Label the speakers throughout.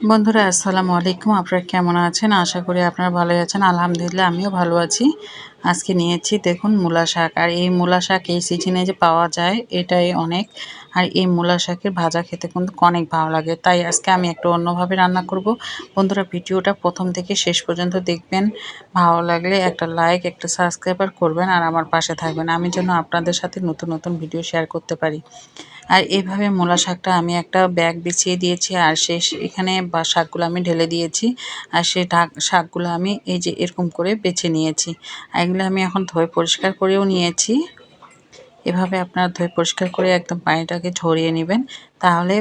Speaker 1: বন্ধুরা, আসসালামু আলাইকুম। আপনারা কেমন আছেন? আশা করি আপনারা ভালো আছেন। আলহামদুলিল্লাহ, আমিও ভালো আছি। আজকে নিয়েছি, দেখুন মূলা শাক। আর এই মূলা শাক এই সিজনে যে পাওয়া যায়, এটাই অনেক। আর এই মূলা শাকের ভাজা খেতে কিন্তু অনেক ভালো লাগে। তাই আজকে আমি একটু অন্যভাবে রান্না করব। বন্ধুরা, ভিডিওটা প্রথম থেকে শেষ পর্যন্ত দেখবেন। ভালো লাগলে একটা লাইক একটা সাবস্ক্রাইবার করবেন আর আমার পাশে থাকবেন। আমি যেন আপনাদের সাথে নতুন নতুন ভিডিও শেয়ার করতে পারি। আর এইভাবে মূলা শাকটা আমি একটা ব্যাগ বিছিয়ে দিয়েছি আর সে এখানে বা শাকগুলো আমি ঢেলে দিয়েছি। আর সেই ঢাক শাকগুলো আমি এই যে এরকম করে বেছে নিয়েছি। আর এগুলো আমি এখন ধুয়ে পরিষ্কার করেও নিয়েছি। এভাবে আপনারা ধুয়ে পরিষ্কার করে একদম পানিটাকে ঝরিয়ে নেবেন, তাহলে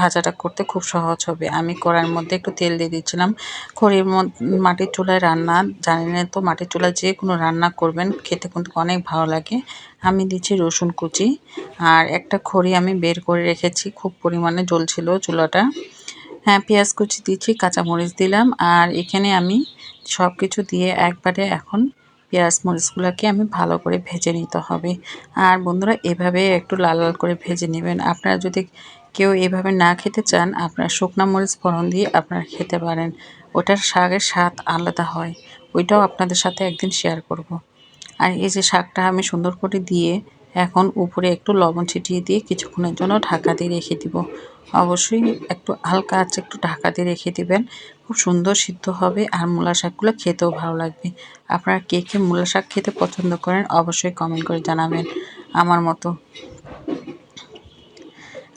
Speaker 1: ভাজাটা করতে খুব সহজ হবে। আমি কড়ার মধ্যে একটু তেল দিয়ে দিচ্ছিলাম। খড়ির মাটির চুলায় রান্না জানি না তো, মাটির চুলায় যে কোনো রান্না করবেন, খেতে কিন্তু অনেক ভালো লাগে। আমি দিচ্ছি রসুন কুচি, আর একটা খড়ি আমি বের করে রেখেছি, খুব পরিমাণে জ্বলছিল চুলাটা। হ্যাঁ পেঁয়াজ কুচি দিচ্ছি, কাঁচামরিচ দিলাম, আর এখানে আমি সব কিছু দিয়ে একবারে এখন পেঁয়াজ মরিচগুলোকে আমি ভালো করে ভেজে নিতে হবে। আর বন্ধুরা, এভাবে একটু লাল লাল করে ভেজে নেবেন। আপনারা যদি কেউ এভাবে না খেতে চান, আপনার শুকনো মরিচ ফোড়ন দিয়ে আপনারা খেতে পারেন। ওটার শাকের স্বাদ আলাদা হয়। ওইটাও আপনাদের সাথে একদিন শেয়ার করব। আর এই যে শাকটা আমি সুন্দর করে দিয়ে এখন উপরে একটু লবণ ছিটিয়ে দিয়ে কিছুক্ষণের জন্য ঢাকা দিয়ে রেখে দিব। অবশ্যই একটু হালকা আছে একটু ঢাকা দিয়ে রেখে দিবেন। খুব সুন্দর সিদ্ধ হবে আর মূলা শাকগুলো খেতেও ভালো লাগবে। আপনারা কে কে মূলা শাক খেতে পছন্দ করেন অবশ্যই কমেন্ট করে জানাবেন আমার মতো।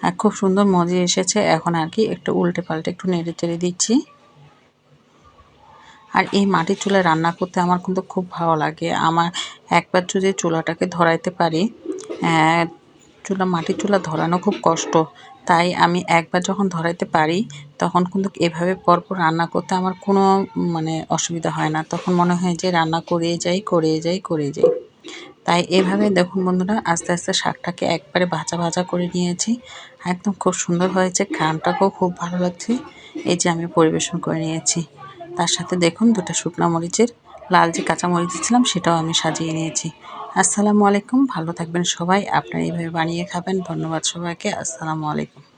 Speaker 1: আর খুব সুন্দর মজে এসেছে। এখন আর কি একটু উল্টে পাল্টে একটু নেড়ে চেড়ে দিচ্ছি। আর এই মাটির চুলায় রান্না করতে আমার কিন্তু খুব ভালো লাগে। আমার একবার যদি চুলাটাকে ধরাইতে পারি চুলা, মাটির চুলা ধরানো খুব কষ্ট। তাই আমি একবার যখন ধরাইতে পারি, তখন কিন্তু এভাবে পরপর রান্না করতে আমার কোনো মানে অসুবিধা হয় না। তখন মনে হয় যে রান্না করে যাই করে যাই করে যাই। তাই এভাবে দেখুন বন্ধুরা, আস্তে আস্তে শাকটাকে একবারে ভাজা ভাজা করে নিয়েছি। একদম খুব সুন্দর হয়েছে খানটাকেও খুব ভালো লাগছে। এই যে আমি পরিবেশন করে নিয়েছি। তার সাথে দেখুন দুটো শুকনো মরিচের, লাল যে কাঁচা মরিচ দিয়েছিলাম সেটাও আমি সাজিয়ে নিয়েছি। আসসালামু আলাইকুম, ভালো থাকবেন সবাই। আপনারা এইভাবে বানিয়ে খাবেন। ধন্যবাদ সবাইকে। আসসালামু আলাইকুম।